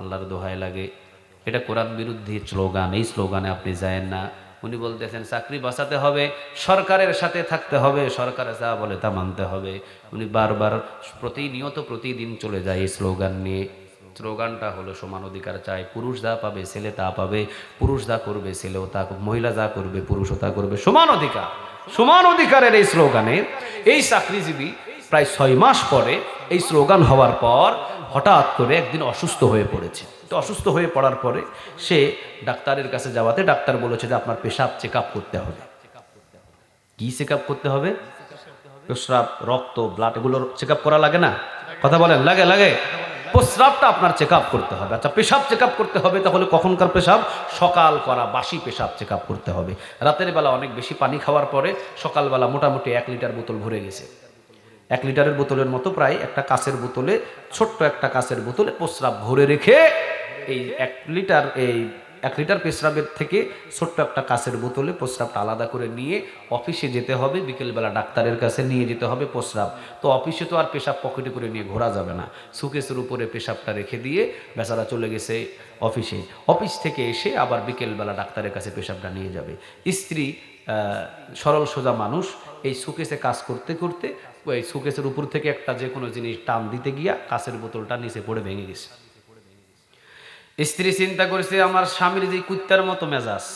আল্লাহর দোহায় লাগে। এটা কোরআন বিরুদ্ধে স্লোগান, এই স্লোগানে আপনি যায়েন না। উনি বলতেছেন, চাকরি বাঁচাতে হবে, সরকারের সাথে থাকতে হবে, সরকার যা বলে তা মানতে হবে। উনি বারবার প্রতিনিয়ত প্রতিদিন চলে যায় এই স্লোগান নিয়ে। স্লোগানটা হলো, সমান অধিকার চায়, পুরুষ যা পাবে, ছেলে তা পাবে, পুরুষ যা করবে, ছেলেও তা মহিলা যা করবে, পুরুষও তা করবে। সমান অধিকার, সমান অধিকারের এই স্লোগানে এই চাকরিজীবী প্রায় ছয় মাস পরে এই স্লোগান হওয়ার পর হঠাৎ করে একদিন অসুস্থ হয়ে পড়েছে। তো অসুস্থ হয়ে পড়ার পরে সে ডাক্তারের কাছে যাওয়াতে ডাক্তার বলেছে যে আপনার পেশাব চেক আপ করতে হবে। কি চেক করতে হবে? প্রস্রাব, রক্ত ব্লাড এগুলো চেক করা লাগে না? কথা বলেন, লাগে লাগে। প্রস্রাবটা আপনার চেক আপ করতে হবে। আচ্ছা পেশাব চেক আপ করতে হবে তাহলে কখনকার পেশাব? সকাল করা বাসি পেশাব চেক আপ করতে হবে। রাতের বেলা অনেক বেশি পানি খাওয়ার পরে সকালবেলা মোটামুটি এক লিটার বোতল ভরে গেছে। এক লিটারের বোতলের মতো প্রায় একটা কাঁচের বোতলে, ছোট্ট একটা কাঁচের বোতলে প্রস্রাব ভরে রেখে এই এক লিটার, এই এক লিটার পেশরাবের থেকে ছোট্ট একটা কাঁচের বোতলে প্রস্রাবটা আলাদা করে নিয়ে অফিসে যেতে হবে। বিকেলবেলা ডাক্তারের কাছে নিয়ে যেতে হবে প্রস্রাব। তো অফিসে তো আর পেশাব পকেটে করে নিয়ে ঘোরা যাবে না। সুকেসের উপরে পেশাবটা রেখে দিয়ে বেচারা চলে গেছে অফিসে। অফিস থেকে এসে আবার বিকেলবেলা ডাক্তারের কাছে পেশাবটা নিয়ে যাবে। স্ত্রী সরল সোজা মানুষ, এই সুকেসে কাজ করতে করতে ওই সুকেসের উপর থেকে একটা যে কোনো জিনিস টান দিতে গিয়া কাঁচের বোতলটা নিচে পড়ে ভেঙে গেছে। স্ত্রী চিন্তা করেছে, আমার স্বামীর যে কুত্তার মতো মেজাজ,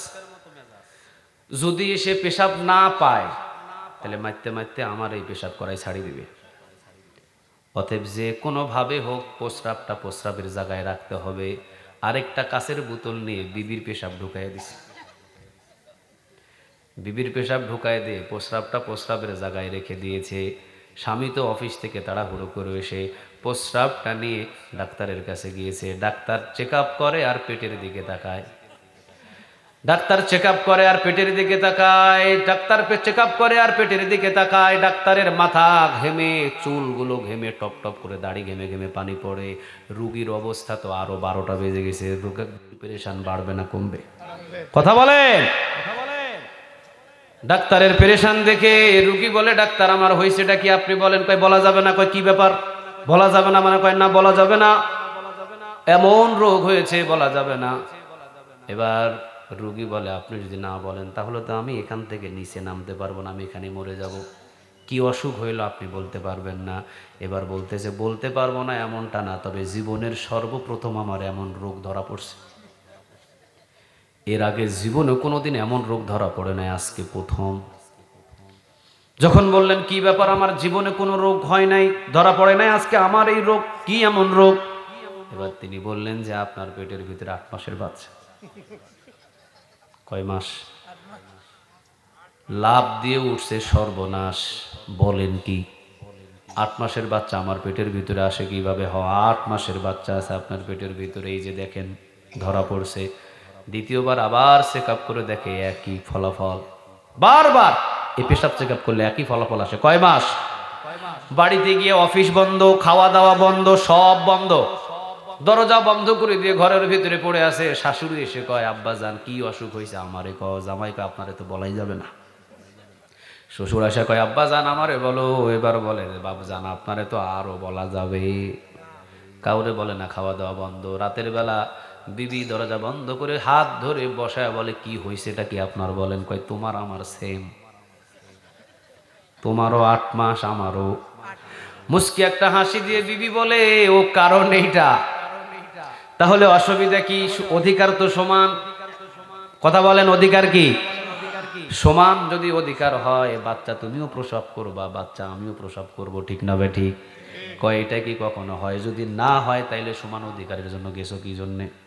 যদি সে পেশাব না পায়, তাহলে মারতে মারতে আমার এই পেশাব করাই ছাড়ি দিবে। অতএব যে কোনোভাবে হোক প্রস্রাবটা প্রস্রাবের জায়গায় রাখতে হবে। আরেকটা কাছের বোতল নিয়ে বিবির পেশাব ঢুকাই দিছে। বিবির পেশাব ঢুকায় দিয়ে প্রস্রাবটা প্রস্রাবের জায়গায় রেখে দিয়েছে। স্বামী তো অফিস থেকে তাড়াহুড়ো করে এসে প্রস্রাবটা নিয়ে ডাক্তারের কাছে গিয়েছে। ডাক্তার চেক করে আর পেটের দিকে তাকায়। ডাক্তার চেক করে আর পেটের দিকে তাকায়। ডাক্তার চেক করে আর পেটের দিকে তাকায়। ডাক্তারের মাথা ঘেমে, চুলগুলো ঘেমে, টপ টপ করে দাড়ি ঘেমে ঘেমে পানি পড়ে। রুগীর অবস্থা তো আরও বারোটা বেজে গেছে। প্রেশান বাড়বে না, কমবে। কথা বলেন। ডাক্তারের পেরেশান দেখে রুগী বলে, ডাক্তার, আমার হয়েছেটা কি? আপনি বলেন, কয়, বলা যাবে না। কয়, কি ব্যাপার? বলা যাবে না মানে কয়, না, বলা যাবে না। এমন রোগ হয়েছে, বলা যাবে না। এবার রুগী বলে, আপনি যদি না বলেন, তাহলে তো আমি এখান থেকে নিচে নামতে পারব না, আমি এখানে মরে যাব। কি অসুখ হইল আপনি বলতে পারবেন না। এবার বলতেছে, বলতে পারব না এমনটা না, তবে জীবনের সর্বপ্রথম আমার এমন রোগ ধরা পড়ছে। এর আগে জীবনে কোনোদিন এমন রোগ ধরা পড়ে নাই, আজকে প্রথম। যখন বললেন, কি ব্যাপার, আমার জীবনে কোনো রোগ হয় নাই, ধরা পড়ে নাই, আজকে আমার এই রোগ, কি এমন রোগ? এবার তিনি বললেন যে, আপনার পেটের ভিতরে আট মাসের বাচ্চা। কয় মাস? লাভ দিয়ে উঠছে সর্বনাশ, বলেন কি? আট মাসের বাচ্চা আমার পেটের ভিতরে আসে কীভাবে? হয় আট মাসের বাচ্চা আছে আপনার পেটের ভিতরে, এই যে দেখেন, ধরা পড়ছে। দ্বিতীয়বার আবার চেক আপ করে দেখে একই ফলাফল। বারবার এই পেশাব চেক আপ করলে একই ফলাফল আসে। কয় মাস? বাড়িতে গিয়ে অফিস বন্ধ খাওয়া দাওয়া বন্ধ, সব বন্ধ। দরজা বন্ধ করে দিয়ে ঘরের ভিতরে পড়ে আছে। শাশুড়ি এসে কয়, আব্বা যান কি অসুখ হয়েছে? আমারে কয় আপনারে তো বলাই যাবে না। শ্বশুর আসে কয়, আব্বা যান আমারে বলো। এবার বলে, বাবা যান আপনারে তো আরও বলা যাবে। কাউরে বলে না খাওয়া দাওয়া বন্ধ। রাতের বেলা বিবি দরজা বন্ধ করে হাত ধরে বসায় বলে, কি হয়েছে এটা কি আপনার? বলেন, কয়, তোমার আমার সেম তোমারও আট মাস, আমারও। মুস্কি একটা হাসি দিয়ে বিবি বলে, ও কারণ এইটা? তাহলে অসুবিধা কি? অধিকার তো সমান। কথা বলেন, অধিকার কি? সমান যদি অধিকার হয়, বাচ্চা তুমিও প্রসব করবা, বাচ্চা আমিও প্রসব করব, ঠিক না বে ঠিক কয়, এটা কি কখনো হয়? যদি না হয়, তাইলে সমান অধিকারের জন্য গেছো কি জন্যে?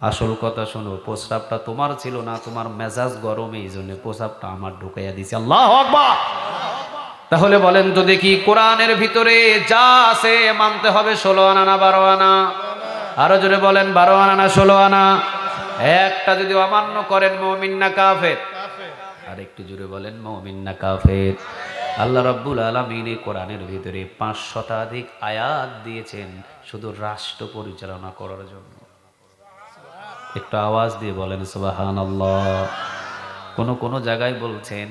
আসল কথা শোনো, প্রস্রাবটা তোমার ছিল না, তোমার মেজাজ গরমে, এই জন্য প্রস্রাবটা আমার ঢুকাইয়া দিছে আল্লাহ তাহলে বলেন তো দেখি কোরআনের ভিতরে যা আছে মানতে হবে ষোলো আনা না বারো আনা? আরও জোরে বলেন, বারো আনা না ষোলো আনা? একটা যদি অমান্য করেন, মমিন না কাফের? আর একটু জোরে বলেন, মমিন না কাফের। আল্লাহ রাব্বুল আলমিন এই কোরআনের ভিতরে পাঁচ শতাধিক আয়াত দিয়েছেন শুধু রাষ্ট্র পরিচালনা করার জন্য। একটু আওয়াজ দিয়ে বলেন সুবাহান আল্লাহ কোন কোন জায়গায় বলছেন,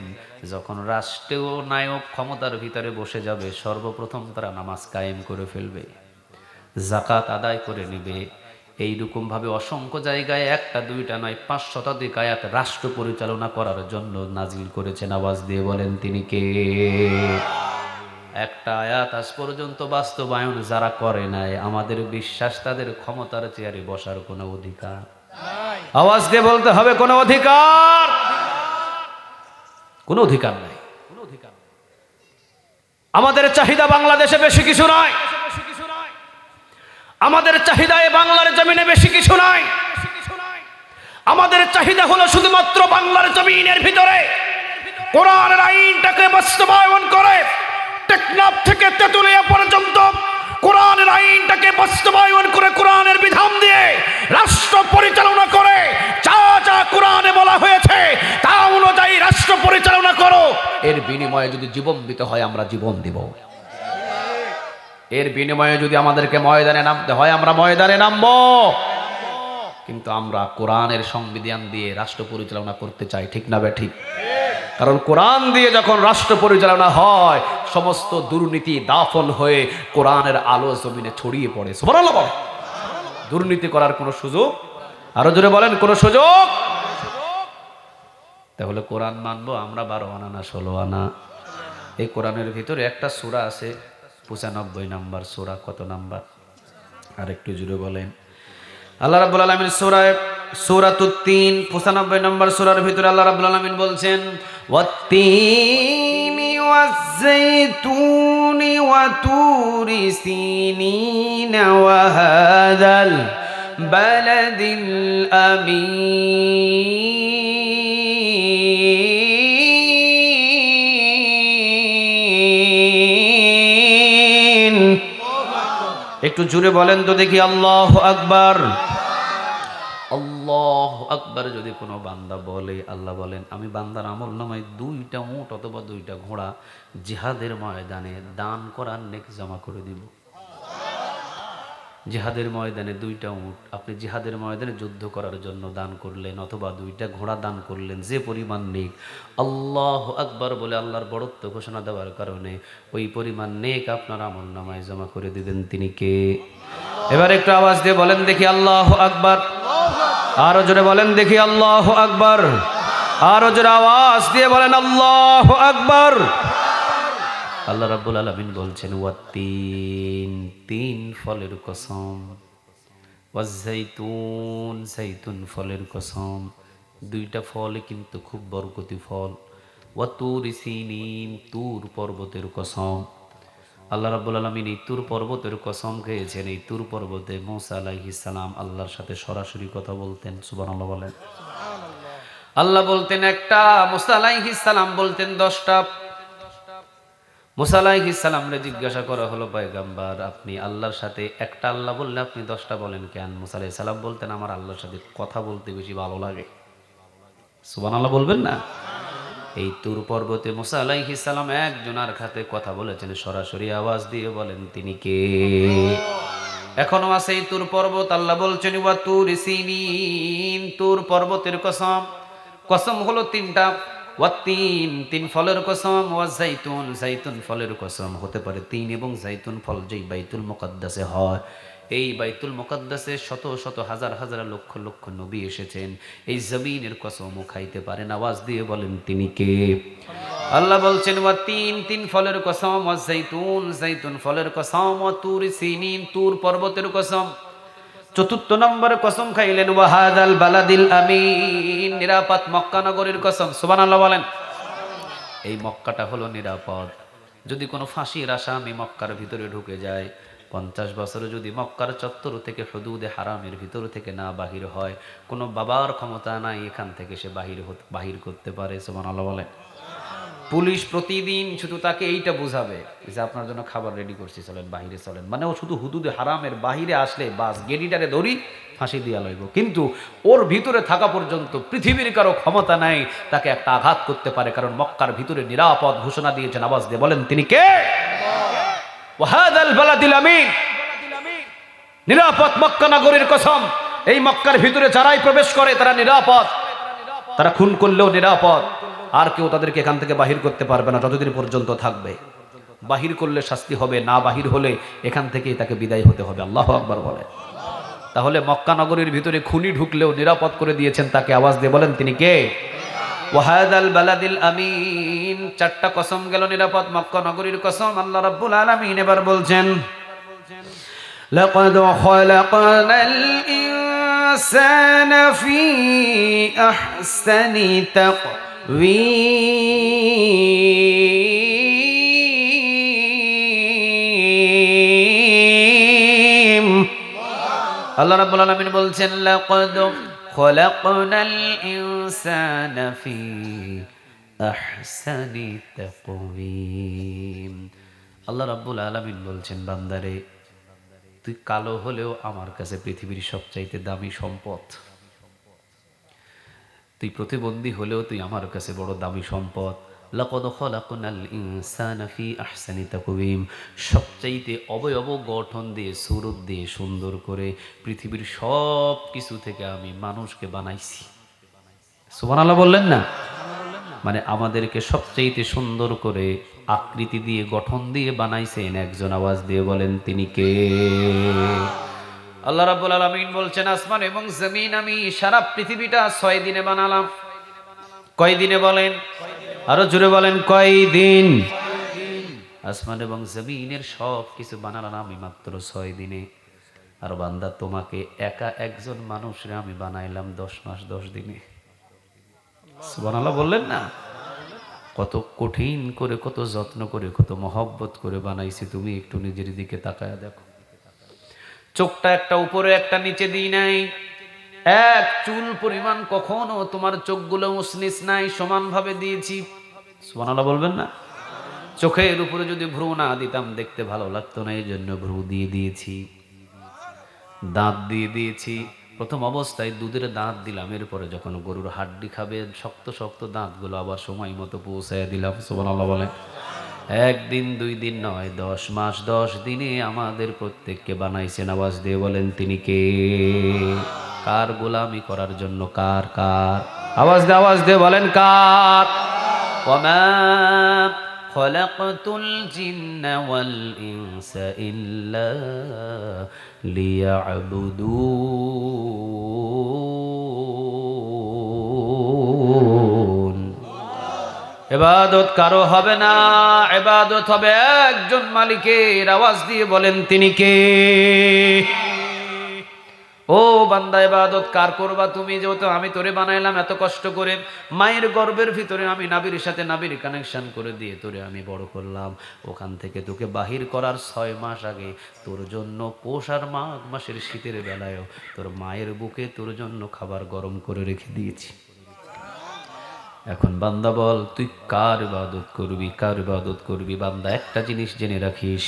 যখন রাষ্ট্রীয় নায়ক ক্ষমতার ভিতরে বসে যাবে, সর্বপ্রথম তারা নামাজ কায়েম করে ফেলবে জাকাত আদায় করে নেবে। এইরকমভাবে অসংখ্য জায়গায় একটা, দুইটা নয়, পাঁচ শতাধিক আয়াত রাষ্ট্র পরিচালনা করার জন্য নাজিল করেছেন। আওয়াজ দিয়ে বলেন, তিনি কে? একটা আয়াত আজ পর্যন্ত বাস্তবায়ন যারা করে নাই, আমাদের বিশ্বাস তাদের ক্ষমতার চেয়ারে বসার কোনো অধিকার। আওয়াজ দিয়ে বলতে হবে, কোনো অধিকার। কোনো অধিকার নাই। কোনো অধিকার আমাদের চাহিদা বাংলাদেশে বেশি কিছু নয়। আমাদের চাহিদা এ বাংলার জমিনে বেশি কিছু নয়। আমাদের চাহিদা হলো শুধুমাত্র বাংলার জমিনের ভিতরে। কোরআনের আইনটাকে বাস্তবায়ন করে, টেকনাফ থেকে তেতুলিয়া পর্যন্ত কোরআনের আইনটাকে বাস্তবায়ন করে কোরআনের বিধান দিয়ে রাষ্ট্র পরিচালনা করে, যা যা কোরআনে বলা হয়েছে তা অনুযায়ী রাষ্ট্র পরিচালনা করো। এর বিনিময়ে যদি জীবন দিতে হয়, আমরা জীবন দিব। এর বিনিময়ে যদি আমাদেরকে ময়দানে নামতে হয়, আমরা ময়দানে নামবো। কিন্তু আমরা কোরআনের সংবিধান দিয়ে রাষ্ট্র পরিচালনা করতে চাই, ঠিক না বে ঠিক? কারণ কোরআন দিয়ে যখন রাষ্ট্র পরিচালনা হয়, সমস্ত দুর্নীতি দাফন হয়ে কোরআনের আলো জমিনে ছড়িয়ে পড়ে। দুর্নীতি করার কোনো সুযোগ? আরও জোরে বলেন, কোনো সুযোগ? তাহলে কোরআন মানবো, আমরা বারো আনা না, ষোলো আনা। এই কোরআনের ভিতরে একটা সূরা আছে, পঁচানব্বই নাম্বার সূরা, কত নাম্বার? আর একটু জুড়ে বলেন। আল্লাহ রাব্বুল আলামিন সূরায় সূরাতুত তিন 95 নম্বর সুরার ভিতরে আল্লাহ রাব্বুল আলামিন বলছেন ওয়াজ্জাইতুনি ওয়াতুরি সিনিনা ওয়া হাদাল বালাদিল আমিন একটু জুড়ে বলেন তো দেখি আল্লাহ আকবার। আল্লাহ আকবার যদি কোনো বান্দা বলে, আল্লাহ বলেন, আমি বান্দার আমল নামায় দুইটা উঁট অথবা দুইটা ঘোড়া জিহাদের ময়দানে দান করার নেক জমা করে দিব। জিহাদের ময়দানে দুইটা উঁট, আপনি জিহাদের ময়দানে যুদ্ধ করার জন্য দান করলেন অথবা দুইটা ঘোড়া দান করলেন, যে পরিমাণ নেক, আল্লাহ আকবার বলে আল্লাহর বড়ত্ব ঘোষণা দেওয়ার কারণে ওই পরিমাণ নেক আপনার আমল নামায় জমা করে দিবেন। তিনি কে? এবার একটু আওয়াজ দিয়ে বলেন দেখি, আল্লাহ আকবার। আরও জোরে বলেন, দেখি আল্লাহ আকবার। আরও জোরে আওয়াজ দিয়ে বলেন, আল্লাহ আকবার। আল্লাহ রাব্বুল আলামিন বলছেন, ওয়াত্তিন, তিন তিন ফলের কসম ওয়াজাইতুন সাইতুন ফলের কসম। দুইটা ফলে কিন্তু খুব বরকতি ফল। ওয়াতুর সিনিন, তুর পর্বতের কসম। আল্লাহ রাব্বুল আলামিন এই তুর পর্বতের কসম খেয়েছেন। এই তুর পর্বতে মৌসা আলাইহিস সালাম আল্লাহর সাথে সরাসরি কথা বলতেন। সুবহানাল্লাহ বলেন। আল্লাহ বলতেন একটা মুসা সালাম বলতেন দশটা। মুসা আলাইহিস সালামরে জিজ্ঞাসা করা হলো পয়গাম্বার আপনি আল্লাহর সাথে একটা আল্লাহ বললে আপনি দশটা বলেন কেন? মুসা আলাইহিস সালাম বলতেন আমার আল্লাহর সাথে কথা বলতে বেশি ভালো লাগে। সুবান আল্লাহ বলবেন না? এই তুর পর্বতে মুসা আলাইহিস সালাম একজনার খাতে কথা বলেছেন, সরাসরি আওয়াজ দিয়ে বলেন, তিনি কে? এখনও আছে এই তুর পর্বত, আল্লাহ বলছেন, ওয়া তুর সিনিন তুর পর্বতের কসম। কসম হলো তিনটা, ওয়া তিন তিন ফলের কসম, ওয়া জাইতুন জাইতুন ফলের কসম। হতে পারে তিন এবং জাইতুন ফল যেই বাইতুল মুকাদ্দাসে হয়। এই বাইতুল মুকাদ্দাসে শত শত হাজার হাজার লক্ষ লক্ষ নবী এসেছেন। এই জমিনের কসমও খাইতে পারেন আওয়াজ দিয়ে বলেন, তিনি কে? আল্লাহ বলছেন, ওয়া তিন তিন ফলের কসম, ওয়া জাইতুন জাইতুন ফলের কসম তুর সিনিন, তুর পর্বতের কসম। চতুর্থ নম্বরে কসম খাইলেন ওয়াহাদাল বালাদিল আমিন নিরাপদ মক্কা নগরীর কসম। সুবহানাল্লাহ বলেন। এই মক্কাটা হলো নিরাপদ। যদি কোনো ফাঁসির আসামি মক্কার ভিতরে ঢুকে যায় পঞ্চাশ বছরে যদি মক্কার চত্বর থেকে হদুদে হারামের ভিতর থেকে না বাহির হয়, কোনো বাবার ক্ষমতা নাই, এখান থেকে সে বাহির বাহির করতে পারে, সুবহানাল্লাহ বলেন। পুলিশ প্রতিদিন শুধু তাকে এইটা বুঝাবে যে আপনার জন্য খাবার রেডি করছি, চলেন বাহিরে চলেন। মানে ও শুধু হুদুদে হারামের বাহিরে আসলে বাস গেডিটারে ধরি, ফাঁসি দিয়া লইব। কিন্তু ওর ভিতরে থাকা পর্যন্ত পৃথিবীর কারও ক্ষমতা নাই, তাকে একটা আঘাত করতে পারে, কারণ মক্কার ভিতরে নিরাপদ ঘোষণা দিয়েছেন আওয়াজ দিয়ে। বলেন, তিনি কে? নিরাপদ মক্কা নগরীর কসম, এই মক্কার ভিতরে যারাই প্রবেশ করে তারা নিরাপদ। তারা খুন করলেও নিরাপদ। আর কেউ তাদেরকে এখান থেকে বাহির করতে পারবে না, যতদিন পর্যন্ত থাকবে। বাহির করলে শাস্তি হবে, না বাহির হলে এখান থেকেই তাকে বিদায় হতে হবে। আল্লাহ আকবার বলে। তাহলে মক্কা নগরীর ভিতরে খুনি ঢুকলেও নিরাপদ করে দিয়েছেন তাকে আওয়াজ দিয়ে বলেন, তিনি কে? ওয়াহাদাল বালাদিল আমিন চারটা কসম গেল নিরাপদ মক্কা নগরীর কসম আল্লাহ রাব্বুল আলামিন এবার বলছেন لقد خلقنا الإنسان في أحسن تقويم আল্লাহ রাব্বুল আলামিন বলছেন লাকাদ খলাকনাল الإنسان في أحسن تقويم. আল্লাহ রাব্বুল আলামিন বলছেন, বান্দারে, তুই কালো হলেও আমার কাছে পৃথিবীর সবচাইতে দামি সম্পদ। তুই প্রতিবন্ধী হলেও তুই আমার কাছে বড় দামি সম্পদ। লাকদ খলাকনাল ইনসানা ফি আহসানি সবচাইতে অবয়ব গঠন দিয়ে, সুরত দিয়ে সুন্দর করে পৃথিবীর সব কিছু থেকে আমি মানুষকে বানাইছি। সুবহানাল্লাহ বললেন না? মানে আমাদেরকে সবচাইতে সুন্দর করে আকৃতি দিয়ে, গঠন দিয়ে বানাইছেন, একজন আওয়াজ দিয়ে বলেন, তিনি কে? আল্লাহ রাব্বুল আলামিন বলছেন, আসমান এবং জমিন আমি সারা পৃথিবীটা ছয় দিনে বানালাম। কয় দিনে বলেন? আরও জোরে বলেন কয় দিন আসমান এবং জমিনের সব কিছু বানালাম আমি মাত্র ছয় দিনে। আর বান্দা, তোমাকে একা একজন মানুষরে আমি বানাইলাম দশ মাস, দশ দিনে। বললেন না? কত কঠিন করে, কত যত্ন করে, কত মহব্বত করে বানাইছি তুমি, একটু নিজের দিকে তাকায় দেখো। চোখটা একটা উপরে, একটা নিচে দিই নাই। এক চুল পরিমাণ কখনো তোমার চোখগুলো উসনিস নাই, সমানভাবে দিয়েছি। সুবহানাল্লাহ বলবেন না? চোখের উপরে যদি ভ্রু না দিতাম, দেখতে ভালো লাগতো না এই জন্য ভ্রু দিয়ে দিয়েছি। দাঁত দিয়ে দিয়েছি। প্রথম অবস্থায় দুধের দাঁত দিলাম, এরপরে যখন গরুর হাড্ডি খাবে, শক্ত শক্ত দাঁতগুলো আবার সময় মতো পৌঁছায় দিলাম, সুবহানাল্লাহ বলে একদিন, দুই দিন নয়, দশ মাস, দশ দিনে আমাদের প্রত্যেককে বানাইছেন আওয়াজ দিয়ে বলেন, তিনি কে? কার গোলামি করার জন্য কার কার আওয়াজ দিয়ে আওয়াজ দিয়ে বলেন কার وما خلقت الجن والإنس إلا ليعبدون এবাদত কারো হবে না এবাদত হবে একজন মালিকের আওয়াজ দিয়ে বলেন তিনি কে ও বান্দা এবাদত কার করবা তুমি? যেহেতু আমি তোরে বানাইলাম এত কষ্ট করে, মায়ের গর্বের ভিতরে আমি নাবির সাথে নাবির কানেকশন করে দিয়ে তোরে আমি বড় করলাম। ওখান থেকে তোকে বাহির করার ছয় মাস আগে তোর জন্য পোষ আর মাঘ মাসের শীতের বেলায়ও তোর মায়ের বুকে তোর জন্য খাবার গরম করে রেখে দিয়েছি। এখন বান্দা বল, তুই কার ইবাদত করবি, কার ইবাদত করবি? বান্দা, একটা জিনিস জেনে রাখিস।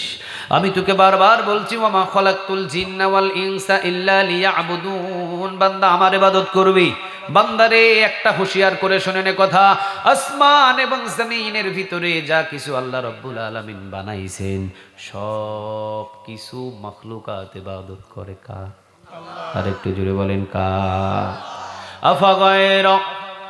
আমি তোকে বারবার বলছি ওমা খলাকতুল জিন্না ওয়াল ইনসা ইল্লা লিয়াবুদুন। বান্দা, আমার ইবাদত করবি? বান্দারে একটা হুঁশিয়ার করে শুনে নে কথা। আসমান এবং জমিনের ভিতরে যা কিছু আল্লাহ রব্বুল আলামিন বানাইছেন, সব কিছু মখলুকাত ইবাদত করে কার? আর একটু জুড়ে বলেন কার? আফা গয়রা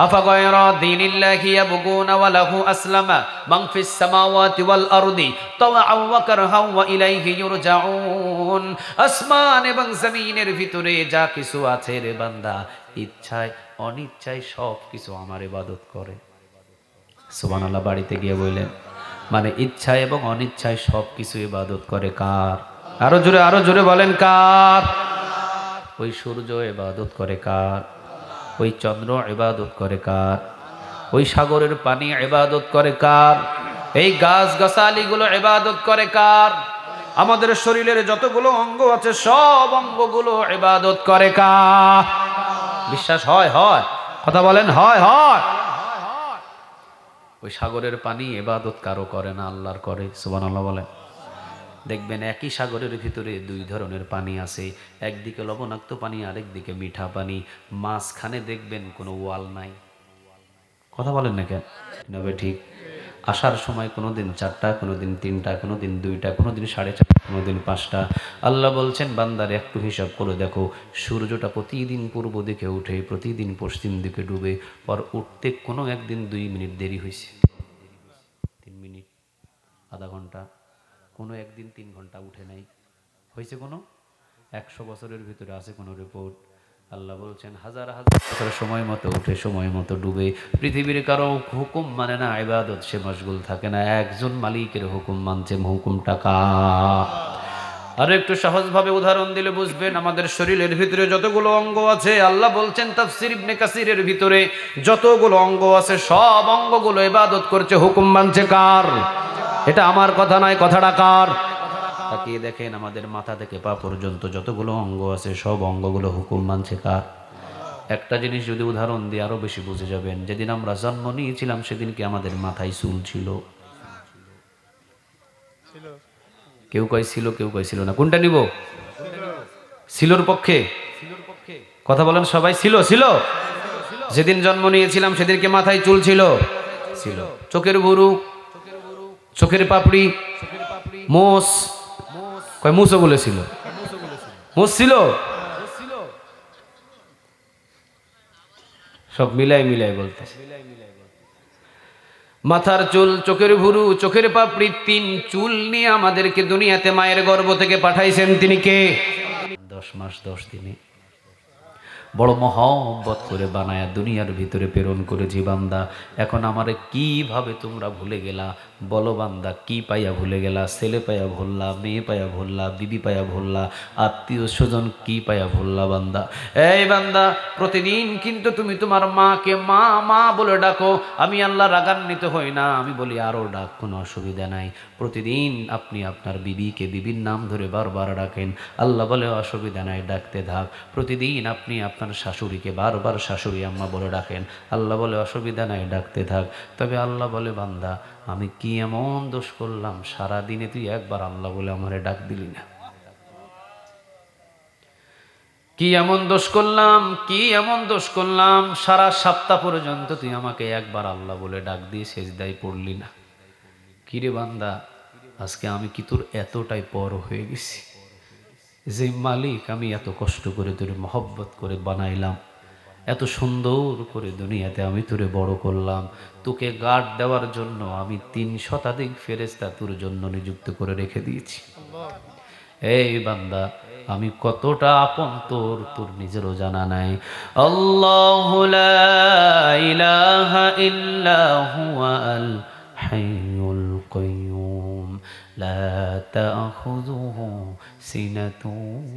أفغير دين الله يبغون وله أسلم من في السماوات والأرض طوعا وكرها وإليه يرجعون আসমান এবং জমিনের ভিতরে যা কিছু আছে রে বান্দা ইচ্ছায় অনিচ্ছায় সব কিছু আমার ইবাদত করে সুবহানাল্লাহ বাড়িতে গিয়ে বললেন মানে ইচ্ছা এবং অনিচ্ছায় সব কিছু ইবাদত করে কার আরো জোরে আরো জোরে বলেন কার ওই সূর্য ইবাদত করে কার ওই চন্দ্র ইবাদত করে কার? ওই সাগরের পানি ইবাদত করে কার? এই গাছ গাছালিগুলো ইবাদত করে কার? আমাদের শরীরের যতগুলো অঙ্গ আছে, সব অঙ্গগুলো ইবাদত করে কার? বিশ্বাস হয় হয়। কথা বলেন, হয় হয়। ওই সাগরের পানি এবাদত কারও করে না, আল্লাহর করে, সুবহানাল্লাহ বলেন। দেখবেন একই সাগরের ভিতরে দুই ধরনের পানি আছে, একদিকে লবণাক্ত পানি, আরেকদিকে মিঠা পানি। মাঝখানে দেখবেন কোনো ওয়াল নাই। কথা বলেন না কেন? নেবে ঠিক। আসার সময় কোনো দিন চারটা কোনো দিন তিনটা কোনো দিন দুইটা কোনো দিন সাড়ে চারটা কোনো দিন পাঁচটা। আল্লাহ বলছেন, বান্দার একটু হিসাব করে দেখো, সূর্যটা প্রতিদিন পূর্ব দিকে উঠে, প্রতিদিন পশ্চিম দিকে ডুবে, পর উঠতে কোনো একদিন দুই মিনিট দেরি হয়েছে তিন মিনিট, আধা ঘণ্টা। কোনো একদিন তিন ঘণ্টা উঠে নাই। হয়েছে কোনো? একশো বছরের ভিতরে আছে কোনো রিপোর্ট আল্লাহ বলছেন, হাজার হাজার বছর সময় মতো উঠে, সময় মতো ডুবে। পৃথিবীর কারও হুকুম মানে না, ইবাদত সে মশগুল থাকে না। একজন মালিকের হুকুম মানছে হুকুম টাকা আর একটু সহজভাবে উদাহরণ দিলে বুঝবেন, আমাদের শরীরের ভিতরে যতগুলো অঙ্গ আছে, আল্লাহ বলছেন, তাফসির কাসিরের ভিতরে যতগুলো অঙ্গ আছে, সব অঙ্গগুলো ইবাদত করছে, হুকুম মানছে কার? এটা আমার কথা নয়, কথাটা কার? তাকিয়ে দেখেন আমাদের মাথা থেকে পা পর্যন্ত যতগুলো অঙ্গ আছে, সব অঙ্গগুলো হুকুম মানছে কার? একটা জিনিস যদি উদাহরণ দিয়ে আরও বেশি বুঝে যাবেন, যেদিন আমরা জন্ম নিয়েছিলাম, সেদিন কি আমাদের মাথায় চুল ছিল? কেউ কয় ছিল, কেউ কয় ছিল না। কোনটা নিব? সিলোর পক্ষে? কথা বলেন সবাই, ছিল ছিল। যেদিন জন্ম নিয়েছিলাম সেদিনকে মাথায় চুল ছিল? ছিল। চোখের ভুরু চোখের পাপড়ি, মোষ, কয় মুসও বলেছিল। মোষ ছিল? সব মিলাই মিলাই বলতে। মাথার চুল, চোখের ভুরু, চোখের পাপড়ি, তিন চুল নিয়ে আমাদেরকে দুনিয়াতে মায়ের গর্ভ থেকে পাঠাইছেন তিনি কে? দশ মাস, দশ দিনে। বড় মহব্বত করে বানায়া দুনিয়ার ভিতরে প্রেরণ করেছি বান্দা, এখন আমারে কীভাবে তোমরা ভুলে গেলা? বলো বান্দা, কি পাইয়া ভুলে গেলা? ছেলে পাইয়া ভুললা, মেয়ে পাইয়া ভুললা বিবি পাইয়া ভুললা, আত্মীয় স্বজন কি পাইয়া ভুললা বান্দা? এই বান্দা, প্রতিদিন কিন্তু তুমি তোমার মাকে মা মা বলে ডাকো, আমি আল্লাহ রাগান্বিত হই না, আমি বলি আরও ডাক, কোনো অসুবিধা নাই। প্রতিদিন আপনি আপনার বিবিকে বিবির নাম ধরে বারবার ডাকেন, আল্লাহ বলে অসুবিধা নাই, ডাকতে থাক। প্রতিদিন আপনি আপনার শাশুড়িকে বারবার শাশুড়ি আম্মা বলে ডাকেন। আল্লাহ বলে, অসুবিধা নাই, ডাকতে থাক। তবে আল্লাহ বলে, বান্দা, আমি কি এমন দোষ করলাম? সারা দিনে তুই একবার আল্লাহ বলে আমারে ডাক দিলি না। কি এমন দোষ করলাম? কি এমন দোষ করলাম? সারা সপ্তাহ পর্যন্ত তুই আমাকে একবার আল্লাহ বলে ডাক দিয়ে সেজদাই পড়লি না। কিরে বান্দা, আজকে আমি কি তোর এতটাই পর হয়ে গেছি? যে মালিক আমি এত কষ্ট করে তোরে মহব্বত করে বানাইলাম, এত সুন্দর করে দুনিয়াতে আমি তোরে বড় করলাম, তোকে গার্ড দেওয়ার জন্য আমি তিন শতাধিক ফেরেস্তা তোর জন্য নিযুক্ত করে রেখে দিয়েছি। এই বান্দা, আমি কতটা আপন তোর তোর নিজেরও জানা নাই। আল্লাহ ইলাহা ইল্লা হুয়াল হাইয়ুল কাইয়ুম। লা তাখুযুহু সিনাতু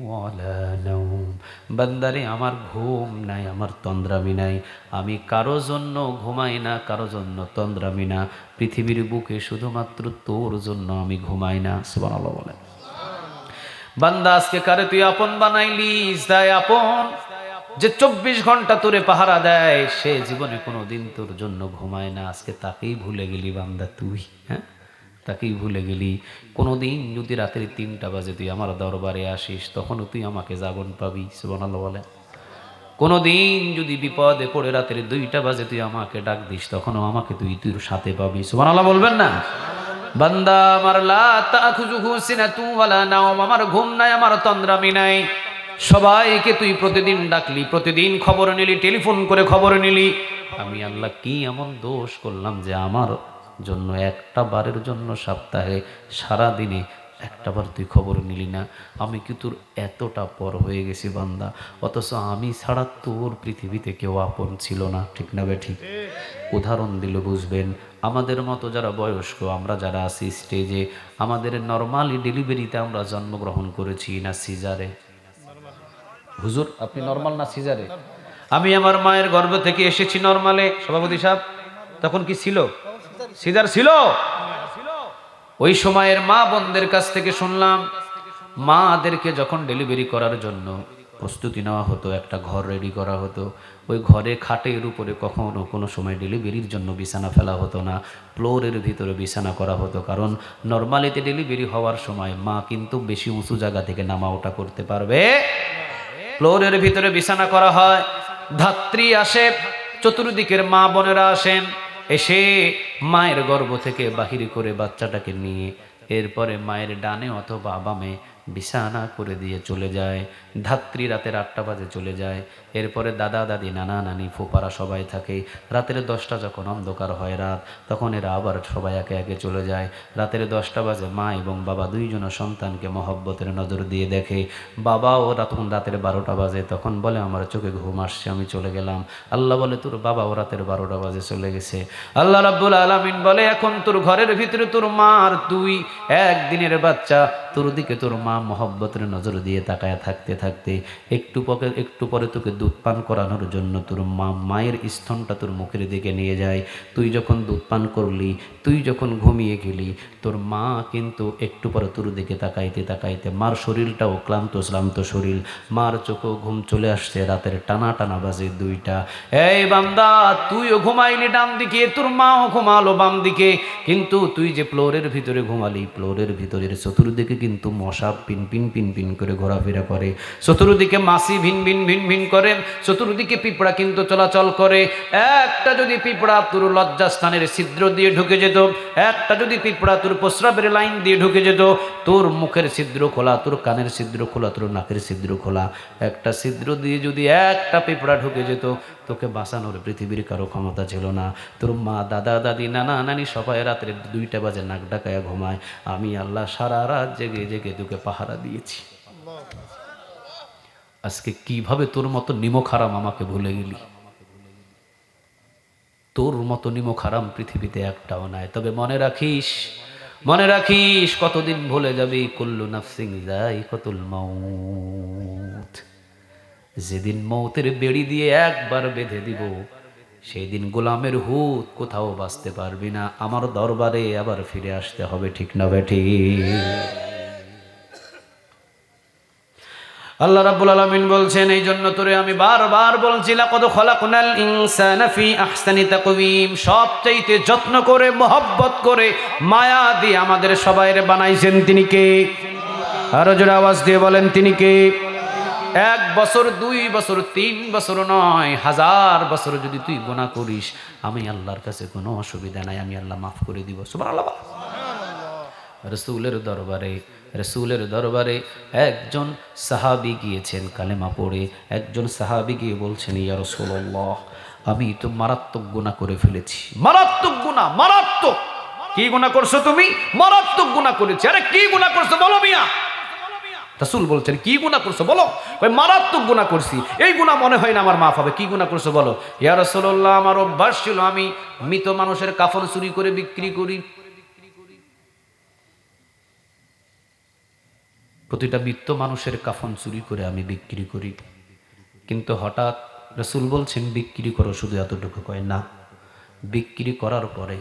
ওয়ালা নাওম বান্দারে, আমার ঘুম নাই, আমার তন্দ্রামি নাই। আমি কারও জন্য ঘুমাই না, কারও জন্য তন্দ্রামি না। পৃথিবীর বুকে শুধুমাত্র তোর জন্য আমি ঘুমাই না, সুবহানাল্লাহ বলেন। বান্দা, আজকে কারে তুই আপন বানাইলিস তাই আপন। যে চব্বিশ ঘণ্টা তোরে পাহারা দেয়, সে জীবনে কোনো দিন তোর জন্য ঘুমায় না। আজকে তাকেই ভুলে গেলি বান্দা তুই হ্যাঁ? তাকেই ভুলে গেলি। কোনো দিন যদি রাতের তিনটা বাজে তুই আমার দরবারে আসিস, তখনও তুই আমাকে জাগন পাবি, সুবহানাল্লাহ বলে। কোনো দিন যদি বিপদে পড়ে রাতের দুইটা বাজে তুই আমাকে ডাক দিস, তখনও আমাকে তুই তুই সাথে পাবি, সুবহানাল্লাহ বলবেন না? বান্দা, আমার লা তাখুযুহু সিনাতু, ওয়ালা নাওম, আমার ঘুম নাই, আমার তন্দ্রামি নাই। সবাইকে তুই প্রতিদিন ডাকলি, প্রতিদিন খবর নিলি, টেলিফোন করে খবর নিলি। আমি আল্লাহ কি এমন দোষ করলাম যে আমার জন্য, একটা বারের জন্য সপ্তাহে সারা দিনে একটা বার তুই খবর নিলি না। আমি কি তোর এতটা পর হয়ে গেছি বান্দা? অথচ আমি ছাড়া তোর পৃথিবীতে কেউ আপন ছিল না, ঠিক না বে ঠিক উদাহরণ দিলে বুঝবেন, আমাদের মতো যারা বয়স্ক, আমরা যারা আছি স্টেজে আমাদের নর্মালি ডেলিভারিতে আমরা জন্মগ্রহণ করেছি না সিজারে হুজুর, আপনি নর্মাল না সিজারে আমি আমার মায়ের গর্ভ থেকে এসেছি নর্মালে সভাপতি সাহেব। তখন কি ছিল? সিজার ছিল? ওই সময়ের মা বোনদের কাছ থেকে শুনলাম, মাদেরকে যখন ডেলিভারি করার জন্য প্রস্তুতি নেওয়া হতো, একটা ঘর রেডি করা হতো, ওই ঘরে খাটের উপরে কখনো কোনো সময় ডেলিভারির জন্য বিছানা ফেলা হতো না, ফ্লোরের ভিতরে বিছানা করা হতো, কারণ নর্মালিতে ডেলিভারি হওয়ার সময় মা কিন্তু বেশি উঁচু জায়গা থেকে নামা ওটা করতে পারবে। ফ্লোরের ভিতরে বিছানা করা হয়, ধাত্রী আসে, চতুর্দিকের মা বোনেরা আসেন এসে মায়ের গর্ভ থেকে বাহির করে বাচ্চাটাকে নিয়ে এরপরে মায়ের ডানে অথবা বামে বিছানা করে দিয়ে চলে যায়। ধাত্রী রাতের আটটা বাজে চলে যায়। এরপরে দাদা, দাদি, নানা, নানি, ফুপারা সবাই থাকে। রাতের দশটা যখন অন্ধকার হয় রাত, তখন এরা আবার সবাই একে একে চলে যায়। রাতের দশটা বাজে, মা এবং বাবা দুইজন সন্তানকে মহব্বতের নজর দিয়ে দেখে। বাবাও তখন রাতের বারোটা বাজে, তখন বলে, আমার চোখে ঘুম আসছে, আমি চলে গেলাম। আল্লাহ বলে, তোর বাবাও রাতের বারোটা বাজে চলে গেছে। আল্লাহ রাব্বুল আলামিন বলে, এখন তোর ঘরের ভিতরে তোর মা আর তুই একদিনের বাচ্চা। তোর দিকে তোর মা মহব্বতের নজর দিয়ে তাকায় থাকতে থাকতে। একটু পকে, একটু পরে তোকে দুধ পান করানোর জন্য তোর মা, মায়ের স্তনটা তোর মুখের দিকে নিয়ে যায়। তুই যখন দুধ পান করলি, তুই যখন ঘুমিয়ে গেলি, তোর মা কিন্তু একটু পরে তোর দিকে তাকাইতে তাকাইতে, মার শরীরটাও ক্লান্ত, শ্রান্ত শরীর। মার চোখেও ঘুম চলে আসছে, রাতের টানা টানা বাজে দুইটা। এই বান্দা, তুইও ঘুমাইলি ডান দিকে, তোর মাও ঘুমালো বাম দিকে। কিন্তু তুই যে ফ্লোরের ভিতরে ঘুমালি, ফ্লোরের ভিতরের চতুর্দিকে কিন্তু মশা পিন পিন পিন পিন করে ঘোরাফেরা করে। চতুর্দিকে মাসি ভিন ভিন ভিন ভিন করে চতুর্দিকে পিঁপড়া কিন্তু চলাচল করে। একটা যদি পিঁপড়া তোর লজ্জাস্থানের ছিদ্র দিয়ে ঢুকে যেত, একটা যদি পিঁপড়া তোর প্রস্রাবের লাইন দিয়ে ঢুকে যেত, তোর মুখের ছিদ্র খোলা, তোর কানের ছিদ্র খোলা, তোর নাকের ছিদ্র খোলা। একটা ছিদ্র দিয়ে যদি একটা পিঁপড়া ঢুকে যেত, তোকে বাঁচানোর পৃথিবীর কারও ক্ষমতা ছিল না। তোর মা, দাদা, দাদি, নানা, নানি সবাই রাত্রে দুইটা বাজে নাক ডাকায় ঘুমায়। আমি আল্লাহ সারা রাত জেগে জেগে তোকে পাহারা দিয়েছি। আজকে কীভাবে তোর মতো নিমক হারাম আমাকে ভুলে গেলি? তোর মতো নিমক হারাম পৃথিবীতে একটাও নাই। তবে মনে রাখিস মনে রাখিস কতদিন ভুলে যাবি? কুল্লু নাফসিং যাই কতুল মাউত। যেদিন মৌতের বেড়ি দিয়ে একবার বেঁধে দিব সেই দিন গোলামের হুত কোথাও বাঁচতে পারবি না। আমার দরবারে আবার ফিরে আসতে হবে, ঠিক না বেঠি আল্লাহ রাব্বুল আলামিন বলছেন এই জন্য তোরে আমি বারবার বলছি, লাকাদ খলাকনাল ইনসানা ফি আহসানি তাকওয়িম। সবচাইতে যত্ন করে, মহব্বত করে, মায়া দিয়ে আমাদের সবাইরে বানাইছেন তিনি কে? আরও জোরে আওয়াজ দিয়ে বলেন, তিনি কে? এক বছর, দুই বছর, তিন বছর নয়, হাজার বছর যদি তুই গোনা করিস, আমি আল্লাহর কাছে কোনো অসুবিধা নাই, আমি আল্লাহ মাফ করে দিব। সুবহানাল্লাহ। রসুলের দরবারে রসুলের দরবারে একজন সাহাবি গিয়েছেন কালেমা পড়ে। একজন সাহাবি গিয়ে বলছেন, ইয়া রসুল্লাহ আমি তো মারাত্মক গুণা করে ফেলেছি। মারাত্মক গুণা মারাত্মক। কি গুণা করছ তুমি? মারাত্মক গুণা করেছি। আরে কি গুণা করছ বলো মিয়া। রাসুল বলছেন, কি গুণা করছ বলো? ওই মারাত্মক গুণা করছি। এই গুণা মনে হয় না আমার মাফ হবে। কি গুণা করছ বলো? ইয়া রসুল্লাহ আমার অভ্যাস ছিল আমি মৃত মানুষের কাফন চুরি করে বিক্রি করি। প্রতিটা বৃত্ত মানুষের কাফন চুরি করে আমি বিক্রি করি। কিন্তু হঠাৎ রসুল বলছেন, বিক্রি করো শুধু এতটুকু কয় না, বিক্রি করার পরে